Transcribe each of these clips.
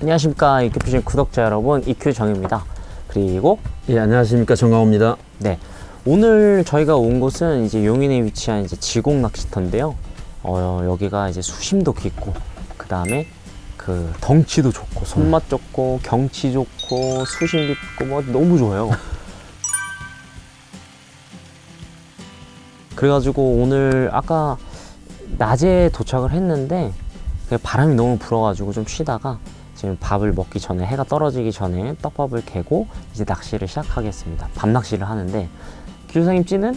네, 안녕하십니까 이큐퓨ዥን 구독자 여러분 이큐정입니다. 그리고 예, 안녕하십니까 정강호입니다. 네, 오늘 저희가 온 곳은 이제 용인에 위치한 이제 지곡 낚시터인데요. 어, 여기가 이제 수심도 깊고 그 다음에 그 덩치도 좋고 손맛 좋고 경치 좋고 수심 깊고 뭐 너무 좋아요. 그래가지고 오늘 아까 낮에 도착을 했는데 그 바람이 너무 불어가지고 좀 쉬다가 지금 밥을 먹기 전에 해가 떨어지기 전에 떡밥을 개고 이제 낚시를 시작하겠습니다. 밤 낚시를 하는데 기조사님 찌는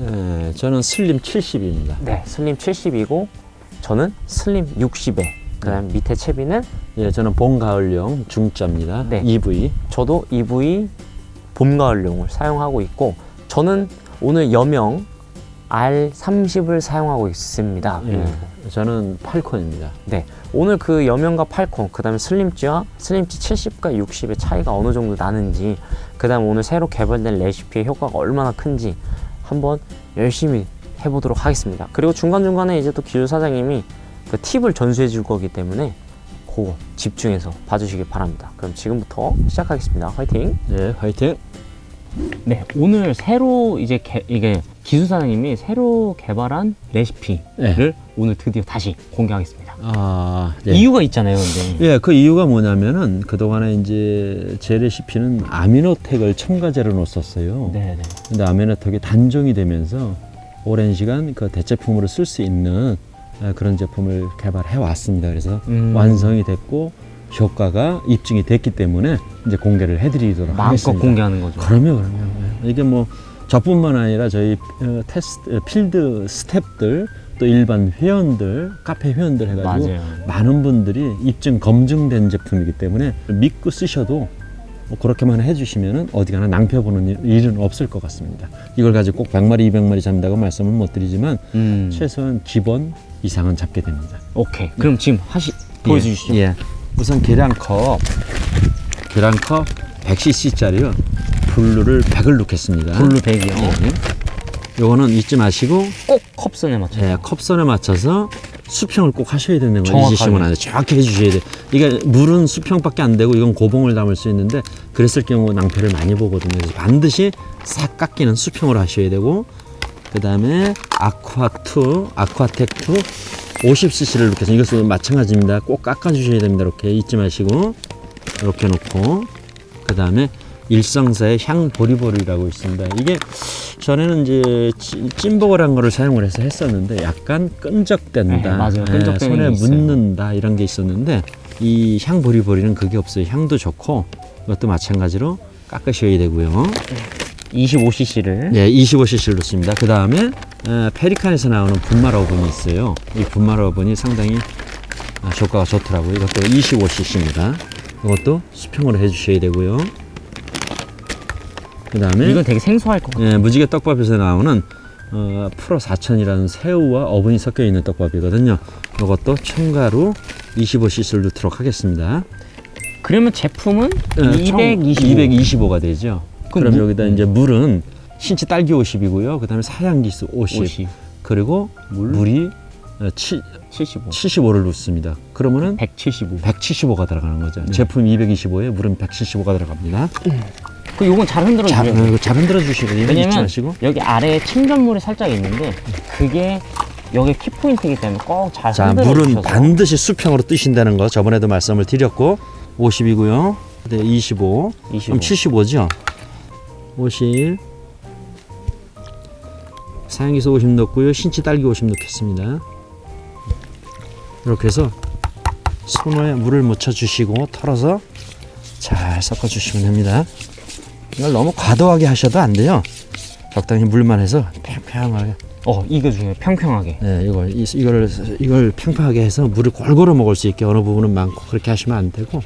예, 저는 슬림 70입니다. 네 슬림 70이고 저는 슬림 60에 그다음 밑에 채비는 예, 저는 봄 가을용 중짜입니다. 네. EV. 저도 EV 봄 가을용을 사용하고 있고 저는 오늘 여명 R30을 사용하고 있습니다. 예, 음. 저는 팔콘입니다. 네, 오늘 그 여명과 팔콘, 그 다음에 슬림찌와 슬림찌 70과 60의 차이가 어느 정도 나는지, 그 다음 오늘 새로 개발된 레시피의 효과가 얼마나 큰지 한번 열심히 해보도록 하겠습니다. 그리고 중간중간에 이제 또 기술 사장님이 그 팁을 전수해 줄 거기 때문에 그거 집중해서 봐주시기 바랍니다. 그럼 지금부터 시작하겠습니다. 화이팅! 예, 화이팅. 네, 오늘 새로 이제 개, 이게 기술 사장님이 새로 개발한 레시피를 네. 오늘 드디어 다시 공개하겠습니다. 아, 예. 이유가 있잖아요, 근데. 예, 그 이유가 뭐냐면은 그동안에 이제 제 레시피는 아미노텍을 첨가제로 넣었었어요. 네, 네. 근데 아미노텍이 단종이 되면서 오랜 시간 그 대체품으로 쓸 수 있는 아, 그런 제품을 개발해 왔습니다. 그래서 음. 완성이 됐고 효과가 입증이 됐기 때문에 이제 공개를 해드리도록 마음껏 하겠습니다. 공개하는 거죠. 그럼요, 그럼요. 예. 이게 뭐 저뿐만 아니라 저희 어, 테스트 어, 필드 스탭들 또 일반 회원들 카페 회원들 해가지고 맞아요. 많은 분들이 입증 검증된 제품이기 때문에 믿고 쓰셔도 뭐 그렇게만 해주시면은 어디 가나 낭패 보는 일- 일은 없을 것 같습니다. 이걸 가지고 꼭 100마리, 200마리 잡는다고 말씀은 못 드리지만 음. 최소한 기본 이상은 잡게 됩니다. 오케이. 그럼 지금 하시 보여주시죠. 예, 예. 우선 계량컵 계량컵 100cc짜리요. 블루를 100을 넣겠습니다. 블루 백이요. 예. 요거는 잊지 마시고 꼭 컵선에 맞춰. 예, 컵선에 맞춰서 수평을 꼭 하셔야 되는 거예요. 정확하게. 잊으시면 안 돼요. 정확히 해주셔야 돼요. 이게 물은 수평밖에 안 되고 이건 고봉을 담을 수 있는데 그랬을 경우 낭패를 많이 보거든요. 그래서 반드시 싹 깎이는 수평으로 하셔야 되고 그 다음에 아쿠아2, 아쿠아텍2 50cc를 넣겠습니다. 이것도 마찬가지입니다. 꼭 깎아주셔야 됩니다. 이렇게 잊지 마시고 이렇게 놓고 그 다음에 일성사의 향 보리보리라고 있습니다. 이게 전에는 이제 찌- 찜복을한 거를 사용을 해서 했었는데 약간 끈적댄다, 네, 맞아요. 예, 끈적대는 손에 게 있어요. 묻는다 이런 게 있었는데 이 향 보리보리는 그게 없어요. 향도 좋고 이것도 마찬가지로 깎으셔야 되고요. 25cc를. 예, 25cc를 넣습니다. 그 다음에 페리칸에서 나오는 분말 어분이 있어요. 이 분말 어분이 상당히 아, 효과가 좋더라고요. 이것도 25cc입니다. 이것도 수평으로 해주셔야 되고요. 그 다음에 이건 되게 생소할 것 같아요. 예, 무지개 떡밥에서 나오는 어, 프로 4000이라는 새우와 어분이 섞여 있는 떡밥이거든요. 이것도 첨가로 25cc를 넣도록 하겠습니다. 그러면 제품은 예, 총 225. 225가 되죠. 그럼 무- 여기다 이제 물은 신치 딸기 50이고요. 그 다음에 사양기수 50, 50. 그리고 물이 어, 치, 75. 75를 넣습니다. 그러면은 175. 175가 들어가는 거죠. 네. 제품 225에 물은 175가 들어갑니다. 그 요건 잘 흔들어 자, 주세요. 어, 이거 잘 흔들어 주시고 잊지 왜냐면 마시고. 여기 아래에 침전물이 살짝 있는데 그게 여기 키포인트이기 때문에 꼭 잘 자, 흔들어 물은 주셔서 반드시 수평으로 뜨신다는 거 저번에도 말씀을 드렸고 50이고요. 네, 25. 25. 그럼 75죠? 50. 사양기수 50 넣고요. 신치 딸기 50 넣겠습니다. 이렇게 해서 손에 물을 묻혀 주시고 털어서 잘 섞어 주시면 됩니다. 이걸 너무 과도하게 하셔도 안 돼요. 적당히 물만 해서 평평하게 어, 이거 중에 평평하게. 네, 이걸 이, 이걸 이걸 평평하게 해서 물을 골고루 먹을 수 있게 어느 부분은 많고 그렇게 하시면 안 되고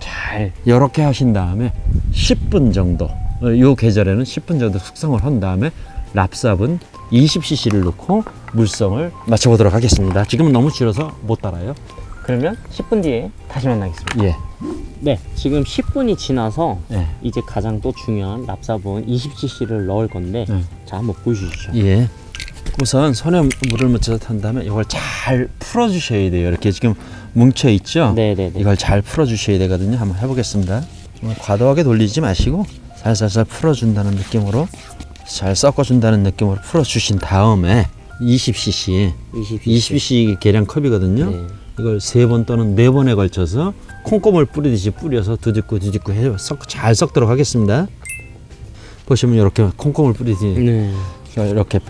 잘. 이렇게 하신 다음에 10분 정도 어, 요 계절에는 10분 정도 숙성을 한 다음에 랍삽은 20cc를 넣고 물성을 맞춰보도록 하겠습니다. 지금은 너무 길어서 못 따라요. 그러면 10분 뒤에 다시 만나겠습니다. 예, 네, 지금 10분이 지나서 예, 이제 가장 또 중요한 랍사본 20cc를 넣을 건데 네. 자 한번 보여주시죠. 예. 우선 손에 물을 묻혀서 탄 다음에 이걸 잘 풀어주셔야 돼요. 이렇게 지금 뭉쳐 있죠. 네네네. 이걸 잘 풀어주셔야 되거든요. 한번 해보겠습니다. 과도하게 돌리지 마시고 살살살 풀어준다는 느낌으로 잘 섞어준다는 느낌으로 풀어주신 다음에 20cc, 20. 20cc 계량 컵이거든요. 네. 이걸 세 번 또는 네 번에 걸쳐서 콩고물 뿌리듯이 뿌려서 뒤집고 뒤집고 해 섞, 잘 섞도록 하겠습니다. 보시면 이렇게 콩고물 뿌리듯이 네. 이렇게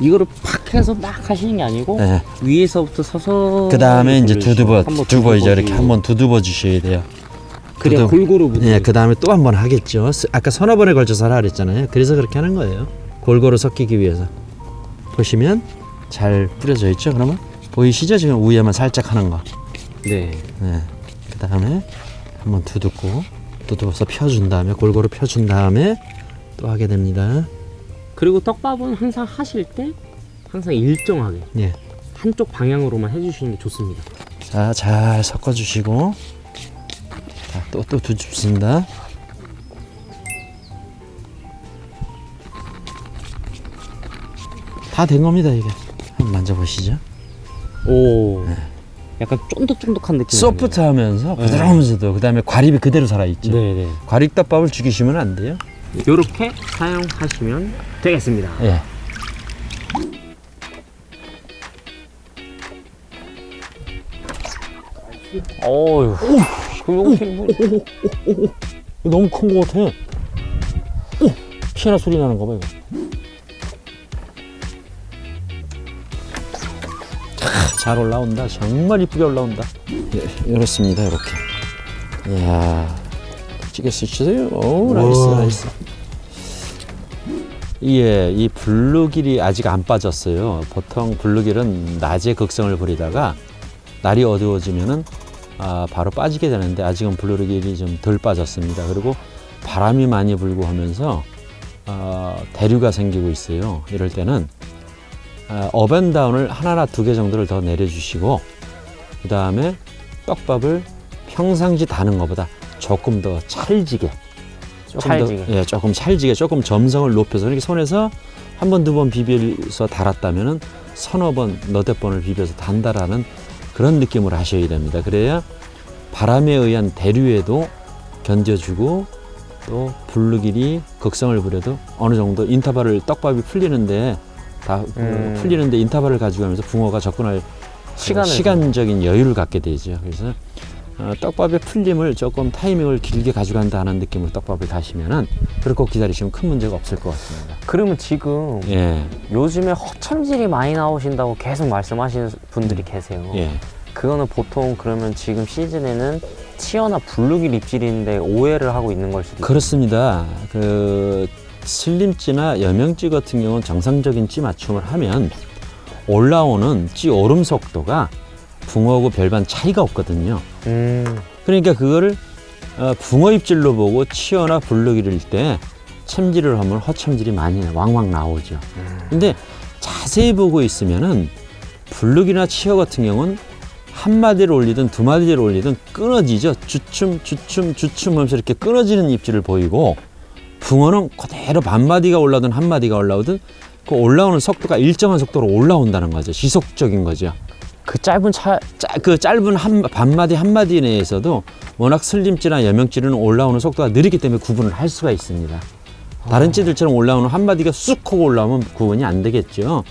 이거를 팍 해서 막 하시는 게 아니고 네. 위에서부터 서서 그 다음에 이제 두두버 한번 두두버이죠 이렇게. 한번 두두버 주셔야 돼요. 두두- 골고루 묻 네, 그 다음에 또 한 번 하겠죠. 스- 아까 서너 번에 걸쳐서 하라 그랬잖아요. 그래서 그렇게 하는 거예요. 골고루 섞이기 위해서. 보시면 잘 뿌려져 있죠. 그러면 보이시죠? 지금 위에만 살짝 하는 거. 네. 네. 그 다음에 한번 두둑고 두둑어서 펴준 다음에 골고루 펴준 다음에 또 하게 됩니다. 그리고 떡밥은 항상 하실 때 항상 일정하게 예. 한쪽 방향으로만 해주시는 게 좋습니다. 자, 잘 섞어주시고 자, 또 또 두줍습니다. 다 된 겁니다 이게. 한번 만져보시죠. 오. 약간 쫀득쫀득한 느낌. 소프트하면서 부드러우면서도 그 다음에 과립이 그대로 살아있죠. 네네. 과립덮밥을 죽이시면 안 돼요. 이렇게 사용하시면 되겠습니다. 예. 어휴. 뭐 너무 큰 거 같아. 피나 소리 나는 거 봐, 이거. 아, 잘 올라온다. 정말 이쁘게 올라온다. 예, 이렇습니다, 이렇게. 이야, 찌개 쓰시세요? 오, 나이스, 우와. 나이스. 예, 이 블루길이 아직 안 빠졌어요. 보통 블루길은 낮에 극성을 부리다가 날이 어두워지면은 아, 바로 빠지게 되는데 아직은 블루길이 좀 덜 빠졌습니다. 그리고 바람이 많이 불고 하면서 어, 대류가 생기고 있어요. 이럴 때는 어, 업앤다운을 하나나 두 개 정도를 더 내려주시고 그 다음에 떡밥을 평상시 다는 것보다 조금 더 찰지게 조금 찰지게. 더, 예, 조금 찰지게 조금 점성을 높여서 이렇게 손에서 한 번 두 번 비벼서 달았다면은 서너 번 너댓 번을 비벼서 단다라는 그런 느낌으로 하셔야 됩니다. 그래야 바람에 의한 대류에도 견뎌주고 또 블루길이 극성을 부려도 어느 정도 인터벌을 떡밥이 풀리는데 다그 음. 풀리는데 인터벌을 가져가면서 붕어가 접근할 시간을 시간적인 여유를 갖게 되죠. 그래서 어, 떡밥의 풀림을 조금 타이밍을 길게 가져간다 하는 느낌으로 떡밥을 가시면은 그렇게 기다리시면 큰 문제가 없을 것 같습니다. 그러면 지금 예, 요즘에 허참질이 많이 나오신다고 계속 말씀하시는 분들이 계세요. 예. 그거는 보통 그러면 지금 시즌에는 치어나 블루길 입질인데 오해를 하고 있는 걸 수도 그렇습니다. 그 슬림찌나 여명찌 같은 경우는 정상적인 찌 맞춤을 하면 올라오는 찌 오름 속도가 붕어하고 별반 차이가 없거든요. 음, 그러니까 그거를 어, 붕어 입질로 보고 치어나 블루기를 때 챔질을 하면 허챔질이 많이 왕왕 나오죠. 근데 자세히 보고 있으면은 블루기나 치어 같은 경우는 한 마디를 올리든 두 마디를 올리든 끊어지죠. 주춤 주춤 주춤 하면서 이렇게 끊어지는 입질을 보이고 붕어는 그대로 반 마디가 올라오든 한 마디가 올라오든 그 올라오는 속도가 일정한 속도로 올라온다는 거죠. 지속적인 거죠. 그 짧은 차 짜, 그 짧은 한 반마디 한마디 내에서도 워낙 슬림찌나 여명찌는 올라오는 속도가 느리기 때문에 구분을 할 수가 있습니다. 다른 찌들처럼 올라오는 한마디가 쑥 하고 올라오면 구분이 안 되겠죠.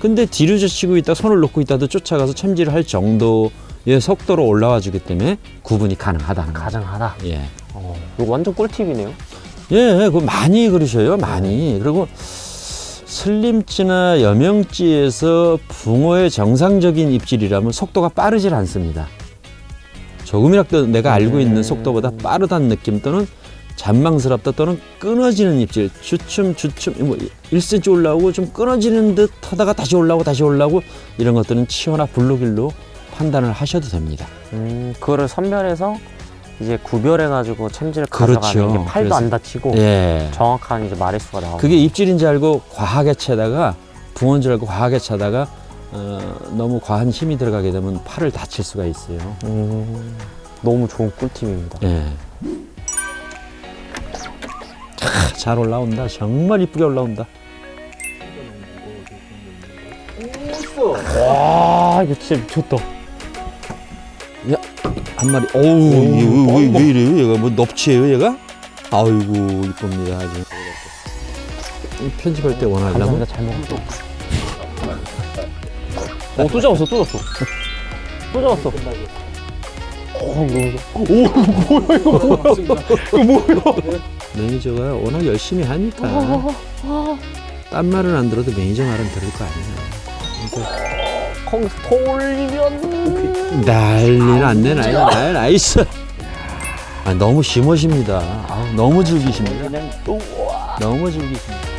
근데 뒤로 젖히고 있다 손을 놓고 있다도 쫓아가서 챔질을 할 정도의 속도로 올라와 주기 때문에 구분이 가능하다는 거죠. 가장하다. 예. 어, 이거 완전 꿀팁이네요. 예, 그거 많이 그러셔요, 많이. 그리고 슬림찌나 여명찌에서 붕어의 정상적인 입질이라면 속도가 빠르질 않습니다. 조금이라도 내가 알고 있는 음. 속도보다 빠르다는 느낌 또는 잔망스럽다 또는 끊어지는 입질, 주춤, 주춤, 뭐 1cm 올라오고 좀 끊어지는 듯 하다가 다시 올라오고 다시 올라오고 이런 것들은 치어나 블루길로 판단을 하셔도 됩니다. 음, 그거를 선별해서 이제 구별해가지고 챔질을 그렇죠. 가져가는 게 팔도 그래서- 안 다치고 예. 정확한 이제 마리수가 나오고. 그게 입질인 줄 알고 과하게 채다가 붕어인 줄 알고 과하게 차다가 어, 너무 과한 힘이 들어가게 되면 팔을 다칠 수가 있어요. 음, 너무 좋은 꿀팁입니다. 예. 차, 잘 올라온다. 정말 이쁘게 올라온다. 와 이거 진짜 미쳤다. 한 마리. 어우, 왜, 왜, 왜 이래요? 얘가 뭐 넙치예요, 얘가? 아이고, 이쁩니다. 아주. 편집할 때 원하려면 감사합니다. 잘 먹었어. 어, 또 잡았어, 또 잡았어. 또 잡았어. 어, 너무 매니저가 워낙 열심히 하니까 딴 말은 안 들어도 매니저 말은 들을 거 아니야. 거기서 돌리면 난리 났네, 난리 났네, 나이스. 아, 너무 심오십니다. 아, 너무 즐기십니다. 그냥 우와. 너무 즐기십니다.